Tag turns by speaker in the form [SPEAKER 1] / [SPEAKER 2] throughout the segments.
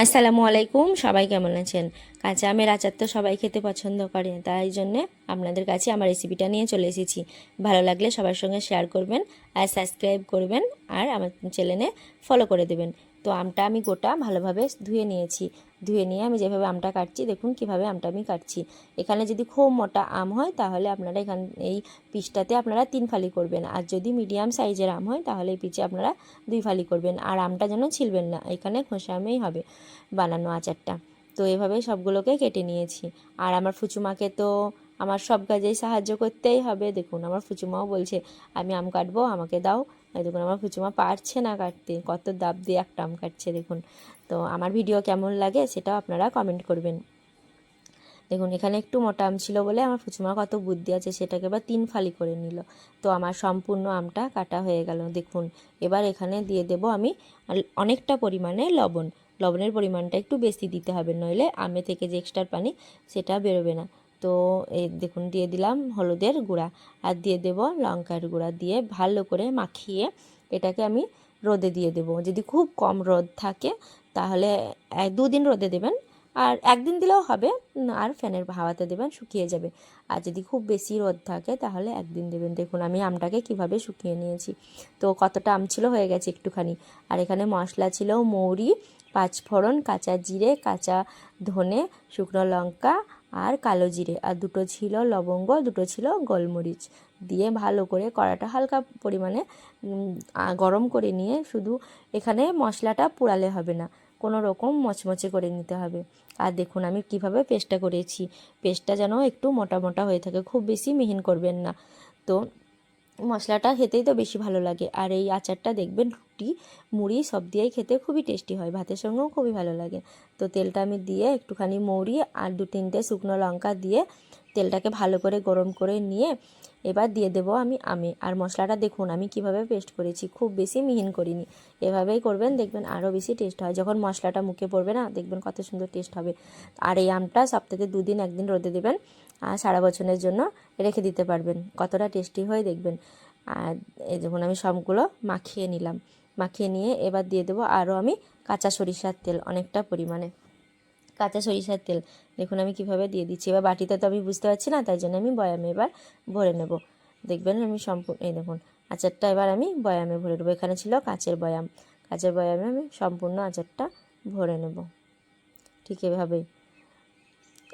[SPEAKER 1] আসসালামু আলাইকুম, সবাই কেমন আছেন? কাঁচা আমের আচার তো সবাই খেতে পছন্দ করে, তাই জন্যে আপনাদের কাছে আমার রেসিপিটা নিয়ে চলে এসেছি। ভালো লাগলে সবার সঙ্গে শেয়ার করবেন আর সাবস্ক্রাইব করবেন আর আমার চ্যানেলে ফলো করে দেবেন। তো আমটা আমি গোটা ভালোভাবে ধুয়ে নিয়েছি। ধুয়ে নিয়ে আমি যেভাবে আমটা কাটছি, দেখুন কীভাবে আমটা আমি কাটছি। এখানে যদি খুব মোটা আম হয়, তাহলে আপনারা এখান, এই পিসটাতে আপনারা তিন ফালি করবেন। আর যদি মিডিয়াম সাইজের আম হয়, তাহলে এই পিচে আপনারা দুই ফালি করবেন। আর আমটা যেন ছিলবেন না, এখানে খোসা আমেই হবে বানানো আচারটা। তো এভাবে সবগুলোকে কেটে নিয়েছি। আর আমার ফুচুমাকে তো আমার সব কাজেই সাহায্য করতেই হবে। দেখুন, আমার ফুচুমাও বলছে, আমি আম কাটবো, আমাকে দাও। এই দেখুন, আমার ফুচুমা পারছে না কাটতে। কত দাব দিয়ে একটা আম কাটছে দেখুন। তো আমার ভিডিও কেমন লাগে সেটাও আপনারা কমেন্ট করবেন। দেখুন, এখানে একটু মোটা আম ছিল বলে আমার ফুচুমার কত বুদ্ধি আছে সেটাকে এবার তিন ফালি করে নিল। তো আমার সম্পূর্ণ আমটা কাটা হয়ে গেল। দেখুন, এবার এখানে দিয়ে দেব আমি অনেকটা পরিমাণে লবণ। লবণের পরিমাণটা একটু বেশি দিতে হবে, নইলে আমে থেকে যে এক্সট্রা পানি সেটা বেরোবে না। তো এই দেখুন, দিয়ে দিলাম হলুদের গুঁড়া আর দিয়ে দেব লঙ্কার গুঁড়া দিয়ে ভালো করে মাখিয়ে এটাকে আমি রোদে দিয়ে দেবো। যদি খুব কম রোদ থাকে তাহলে দুদিন রোদে দেবেন আর একদিন দিলেও হবে, আর ফ্যানের হাওয়াতে দেবেন, শুকিয়ে যাবে। আর যদি খুব বেশি রোদ থাকে তাহলে একদিন দেবেন। দেখুন, আমি আমটাকে কীভাবে শুকিয়ে নিয়েছি। তো কতটা আম ছিল হয়ে গেছে একটুখানি। আর এখানে মশলা ছিল মৌরি, পাঁচফোড়ন, কাঁচা জিরে, কাঁচা ধনে, শুকনো লঙ্কা আর কালো জিরে। আর দুটো ছিল লবঙ্গ, দুটো ছিল গোলমরিচ। দিয়ে ভালো করে কড়াটা হালকা পরিমাণে গরম করে নিয়ে শুধু এখানে মশলাটা পোড়ালে হবে না। কোনো রকম মচমচে করে নিতে হবে। আর দেখুন আমি কীভাবে পেস্টটা করেছি। পেস্টটা যেন একটু মোটা মোটা হয়ে থাকে, খুব বেশি মিহিন করবেন না। তো মশলাটা খেতেই তো বেশি ভালো লাগে। আর এই আচারটা দেখবেন রুটি মুড়ি সব দিয়েই খেতে খুবই টেস্টি হয়। ভাতের সঙ্গেও খুবই ভালো লাগে। তো তেলটা আমি দিয়ে একটুখানি মৌরি আর দু তিনটে শুকনো লঙ্কা দিয়ে তেলটাকে ভালো করে গরম করে নিয়ে এবার দিয়ে দেবো আমি আমে। আর মশলাটা দেখুন, আমি কীভাবে পেস্ট করেছি, খুব বেশি মিহিন করিনি। এভাবেই করবেন, দেখবেন আরও বেশি টেস্ট হয়। যখন মশলাটা মুখে পড়বে না, দেখবেন কত সুন্দর টেস্ট হবে। আর এই আমটা সপ্তাহে দুদিন, একদিন রোদে দেবেন, আর সারা বছরের জন্য রেখে দিতে পারবেন। কতটা টেস্টি হয় দেখবেন। আর যখন আমি সবগুলো মাখিয়ে নিলাম। মাখিয়ে নিয়ে এবার দিয়ে দেবো আরও আমি কাঁচা সরিষার তেল অনেকটা পরিমাণে। কাঁচা সরিষার তেল। দেখুন আমি কীভাবে দিয়ে দিচ্ছি। এবার বাটিতে তো আমি বুঝতে পারছি না, তাই জন্য আমি বয়ামে এবার ভরে নেব। দেখবেন আমি সম্পূর্ণ, এই দেখুন, আচারটা এবার আমি বয়ামে ভরে নেব। এখানে ছিল কাঁচের বয়াম। কাঁচের বয়ামে আমি সম্পূর্ণ আচারটা ভরে নেব। ঠিক এভাবেই।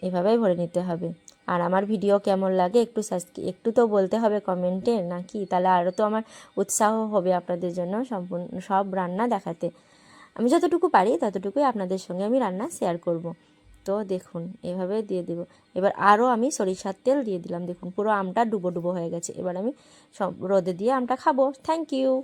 [SPEAKER 1] এভাবেই ভরে নিতে হবে। আর আমার ভিডিও কেমন লাগে একটু একটু তো বলতে হবে কমেন্টে, নাকি? তাহলে আরও তো আমার উৎসাহ হবে আপনাদের জন্য সম্পূর্ণ, সব রান্না দেখাতে। আমি যতটুকু পারি ততটুকুই আপনাদের সঙ্গে আমি রান্না শেয়ার করব। তো দেখুন, এভাবে দিয়ে দেব। এবার আরও আমি সরিষার তেল দিয়ে দিলাম। দেখুন, পুরো আমটা ডুবো ডুবো হয়ে গেছে। এবার আমি সব রোদে দিয়ে আমটা খাব। Thank you